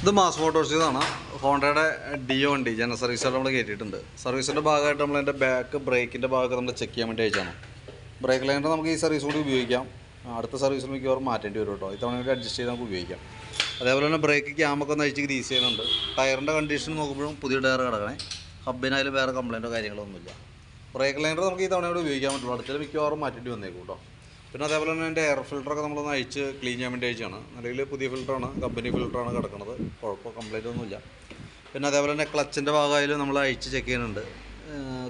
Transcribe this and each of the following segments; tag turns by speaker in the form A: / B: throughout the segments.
A: ഇത് മാസ് മോട്ടോഴ്സിന്നാണ് ഹോണ്ടയുടെ ഡിയോ വണ്ടി ജനറൽ സർവീസ് നമ്മൾ കയറ്റിയിട്ടുണ്ട്. സർവീസിന്റെ ഭാഗമായിട്ട് നമ്മൾ അതിന്റെ ബാക്ക് ബ്രേക്കിന്റെ ഭാഗമൊക്കെ നമ്മൾ ചെക്ക് ചെയ്യാൻ വേണ്ടി അയച്ചാണ് ബ്രേക്ക് ലൈനർ നമുക്ക് ഈ സർവീസ് കൂടി ഉപയോഗിക്കാം. അടുത്ത സർവീസിൽ മിക്കവാറും മാറ്റേണ്ടി വരും കേട്ടോ. ഇത്തവണ അഡ്ജസ്റ്റ് ചെയ്ത് നമുക്ക് ഉപയോഗിക്കാം. അതേപോലെ തന്നെ ബ്രേക്ക് ക്യാമൊക്കെ ഒന്ന് അഴിച്ച് ഗ്രീസ് ചെയ്യുന്നുണ്ട്. ടയറിന്റെ കണ്ടീഷൻ നോക്കുമ്പോഴും പുതിയ ടയർ കിടക്കണേ. ഹബിനായാലും വേറെ കംപ്ലൈന്റോ കാര്യങ്ങളൊന്നുമില്ല ബ്രേക്ക് ലൈനർ നമുക്ക് ഈ തവണ ഉപയോഗിക്കാൻ പറ്റുള്ളൂ. അടുത്തത് മിക്കവാറും മാറ്റേണ്ടി വന്നേക്കും കേട്ടോ. പിന്നെ അതേപോലെ തന്നെ എന്റെ എയർ ഫിൽറ്ററൊക്കെ നമ്മളൊന്ന് അഴിച്ച് ക്ലീൻ ചെയ്യാൻ വേണ്ടി അയച്ചാണ് നിലവിൽ പുതിയ ഫിൽറ്ററാണ് കമ്പനി ഫിൽറ്ററാണ് കിടക്കുന്നത് കുഴപ്പം കംപ്ലൈന്റ് ഒന്നുമില്ല. പിന്നെ അതേപോലെ തന്നെ ക്ലച്ചിന്റെ ഭാഗമായാലും നമ്മൾ അഴിച്ച് ചെക്ക് ചെയ്യുന്നുണ്ട്.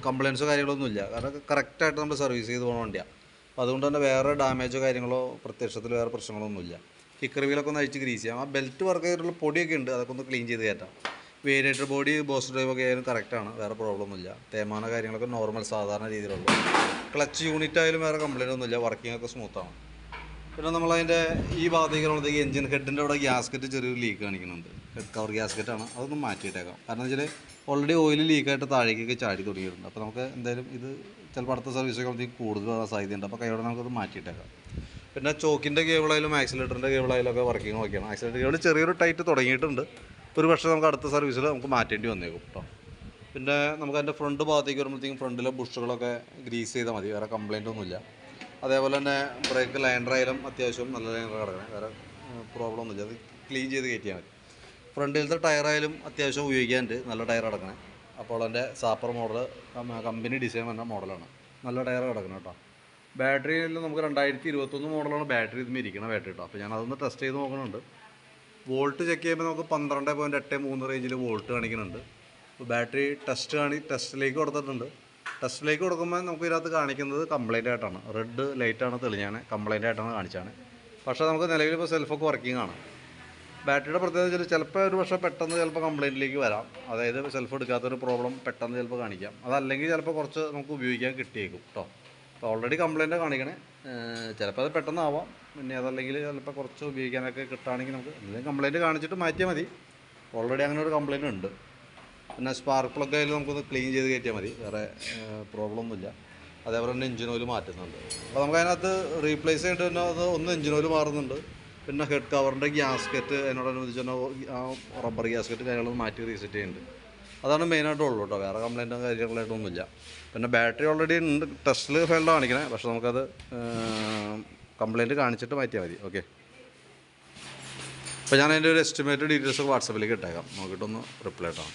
A: കംപ്ലയിൻസോ കാര്യങ്ങളൊന്നുമില്ല കാരണം കറക്റ്റായിട്ട് നമ്മൾ സർവീസ് ചെയ്ത് പോകുന്ന വണ്ടിയാണ് അപ്പോൾ അതുകൊണ്ട് തന്നെ വേറെ ഡാമേജോ കാര്യങ്ങളോ പ്രത്യക്ഷത്തിൽ വേറെ പ്രശ്നങ്ങളൊന്നുമില്ല. കിക്കർ വീലൊക്കെ ഒന്ന് അഴിച്ച് ഗ്രീസ് ചെയ്യാം. ആ ബെൽറ്റ് വർക്ക് ചെയ്തിട്ടുള്ള പൊടിയൊക്കെ ഉണ്ട് അതൊക്കെ ഒന്ന് ക്ലീൻ ചെയ്ത് കയറ്റാം. വേരിയേറ്റർ ബോഡി ബോസ് ഡ്രൈവ് ഒക്കെ ആയാലും കറക്റ്റാണ് വേറെ പ്രോബ്ലം ഒന്നുമില്ല. തേമാന കാര്യങ്ങളൊക്കെ നോർമൽ സാധാരണ രീതിയിലുള്ളൂ. ക്ലച്ച് യൂണിറ്റ് ആയാലും വേറെ കംപ്ലൈന്റ് ഒന്നുമില്ല. വർക്കിംഗ് ഒക്കെ സ്മൂത്താണ് പിന്നെ നമ്മളതിന്റെ ഈ ഭാഗത്തേക്ക് എഞ്ചിൻ ഹെഡിന്റെ അവിടെ ഗ്യാസ്കറ്റ് ചെറിയൊരു ലീക്ക് കാണിക്കുന്നുണ്ട്. ഹെഡ് കവർ ഗ്യാസ്കറ്റാണ് അതൊന്ന് മാറ്റിയിട്ടേക്കാം. കാരണം വെച്ചാൽ ഓൾറെഡി ഓയിൽ ലീക്കായിട്ട് താഴേക്കൊക്കെ ചാടി തുടങ്ങിയിട്ടുണ്ട്. അപ്പോൾ നമുക്ക് എന്തായാലും ഇത് ചിലപ്പോൾ അടുത്ത സർവീസൊക്കെ കൂടുതൽ വരാൻ സാധ്യതയുണ്ട്. അപ്പോൾ കൈയോടെ നമുക്കത് മാറ്റിയിട്ടേക്കാം. പിന്നെ ചോക്കിന്റെ കേബിളായാലും ആക്സിലേറ്ററിന്റെ കേബിളായാലും ഒക്കെ വർക്കിംഗ് ഒക്കെയാണ് ആക്സിലേറ്റർ കേബിൾ ചെറിയൊരു ടൈറ്റ് തുടങ്ങിയിട്ടുണ്ട്. ഒരു പക്ഷേ നമുക്ക് അടുത്ത സർവീസിൽ നമുക്ക് മാറ്റേണ്ടി വന്നേക്കും കേട്ടോ പിന്നെ നമുക്ക് അതിന്റെ ഫ്രണ്ട് ഭാഗത്തേക്ക് വരുമ്പോഴത്തേക്കും ഫ്രണ്ടിലെ ബുഷുകളൊക്കെ ഗ്രീസ് ചെയ്താൽ മതി. വേറെ കംപ്ലൈന്റ് ഒന്നുമില്ല. അതേപോലെ തന്നെ ബ്രേക്ക് ലൈൻഡറായാലും അത്യാവശ്യം നല്ല ലൈൻഡർ കിടക്കണം. വേറെ പ്രോബ്ലം ഒന്നുമില്ല. അത് ക്ലീൻ ചെയ്ത് കയറ്റിയാൽ മതി. ഫ്രണ്ടിലത്തെ ടയറായാലും അത്യാവശ്യം ഉപയോഗിക്കാനുണ്ട്. നല്ല ടയർ കിടക്കണേ. അപ്പോൾ എന്റെ സാപ്പർ മോഡൽ കമ്പനി ഡിസൈൻ വന്ന മോഡലാണ് നല്ല ടയർ കിടക്കണം കേട്ടോ ബാറ്ററിയിൽ നമുക്ക് രണ്ടായിരത്തി ഇരുപത്തൊന്ന് മോഡലാണ് ബാറ്ററി ഇതുമ്പോൾ ഇരിക്കണം ബാറ്ററി കേട്ടോ അപ്പോൾ ഞാൻ അതൊന്ന് ടെസ്റ്റ് ചെയ്ത് നോക്കുന്നുണ്ട് വോൾട്ട് ചെക്ക് ചെയ്യുമ്പോൾ നമുക്ക് പന്ത്രണ്ട് പോയിന്റ് എട്ട് മൂന്ന് റേഞ്ചിൽ വോൾട്ട് കാണിക്കുന്നുണ്ട്. ബാറ്ററി ടെസ്റ്റ് കാണി ടെസ്റ്റിലേക്ക് കൊടുത്തിട്ടുണ്ട്. ടെസ്റ്റിലേക്ക് കൊടുക്കുമ്പോൾ നമുക്ക് ഇതിനകത്ത് കാണിക്കുന്നത് കംപ്ലൈന്റ് ആയിട്ടാണ്. റെഡ് ലൈറ്റാണ് തെളിഞ്ഞാണ് കംപ്ലൈന്റ് ആയിട്ടാണ് കാണിച്ചാണ്. പക്ഷേ നമുക്ക് നിലവിൽ ഇപ്പോൾ സെൽഫൊക്കെ വർക്കിംഗ് ആണ്. ബാറ്ററിയുടെ പ്രത്യേകത വെച്ചാൽ ചിലപ്പോൾ ഒരു പക്ഷേ പെട്ടെന്ന് ചിലപ്പോൾ കംപ്ലൈന്റിലേക്ക് വരാം. അതായത് സെൽഫ് എടുക്കാത്തൊരു പ്രോബ്ലം പെട്ടെന്ന് ചിലപ്പോൾ കാണിക്കാം. അതല്ലെങ്കിൽ ചിലപ്പോൾ കുറച്ച് നമുക്ക് ഉപയോഗിക്കാൻ കിട്ടിയേക്കും കേട്ടോ അപ്പോൾ ഓൾറെഡി കംപ്ലൈന്റ് കാണിക്കണേ. ചിലപ്പോൾ അത് പെട്ടെന്നാവാം. പിന്നെ അതല്ലെങ്കിൽ ചിലപ്പോൾ കുറച്ച് ഉപയോഗിക്കാനൊക്കെ കിട്ടുകയാണെങ്കിൽ നമുക്ക് എന്തെങ്കിലും കംപ്ലയിന്റ് കാണിച്ചിട്ട് മാറ്റിയാൽ മതി. ഓൾറെഡി അങ്ങനെ ഒരു കംപ്ലയിന്റ് ഉണ്ട്. പിന്നെ സ്പാർക്ക് പ്ലഗ് ആയാലും നമുക്കൊന്ന് ക്ലീൻ ചെയ്ത് കയറ്റിയാൽ മതി. വേറെ പ്രോബ്ലം ഒന്നുമില്ല. അതേപോലെ തന്നെ എഞ്ചിൻ ഓയിൽ മാറ്റുന്നുണ്ട്. അപ്പോൾ നമുക്ക് അതിനകത്ത് റീപ്ലേസ് ചെയ്തിട്ട് തന്നെ അത് ഒന്ന് എഞ്ചിൻ ഓയിൽ മാറുന്നുണ്ട്. പിന്നെ ഹെഡ് കവറിന്റെ ഗ്യാസ്കറ്റ് അതിനോടനുബന്ധിച്ച് തന്നെ റബ്ബർ ഗ്യാസ്കറ്റ് കാര്യങ്ങളൊന്നും മാറ്റി റീസെറ്റ് ചെയ്യുന്നുണ്ട്. അതാണ് മെയിനായിട്ട് ഉള്ളൂ കേട്ടോ. വേറെ കംപ്ലൈന്റും കാര്യങ്ങളായിട്ടൊന്നുമില്ല. പിന്നെ ബാറ്ററി ഓൾറെഡി ഉണ്ട്. ടെസ്റ്റിൽ ഫെയിൽഡ് കാണിക്കണേ. പക്ഷെ നമുക്കത് കംപ്ലൈന്റ് കാണിച്ചിട്ട് മാറ്റിയാൽ മതി. ഓക്കെ അപ്പോൾ ഞാൻ അതിന്റെ ഒരു എസ്റ്റിമേറ്റ് ഡീറ്റെയിൽസ് വാട്സപ്പിലേക്ക് ഇട്ടേക്കാം. നോക്കിയിട്ടൊന്ന് റിപ്ലൈ ഇട്ടാം.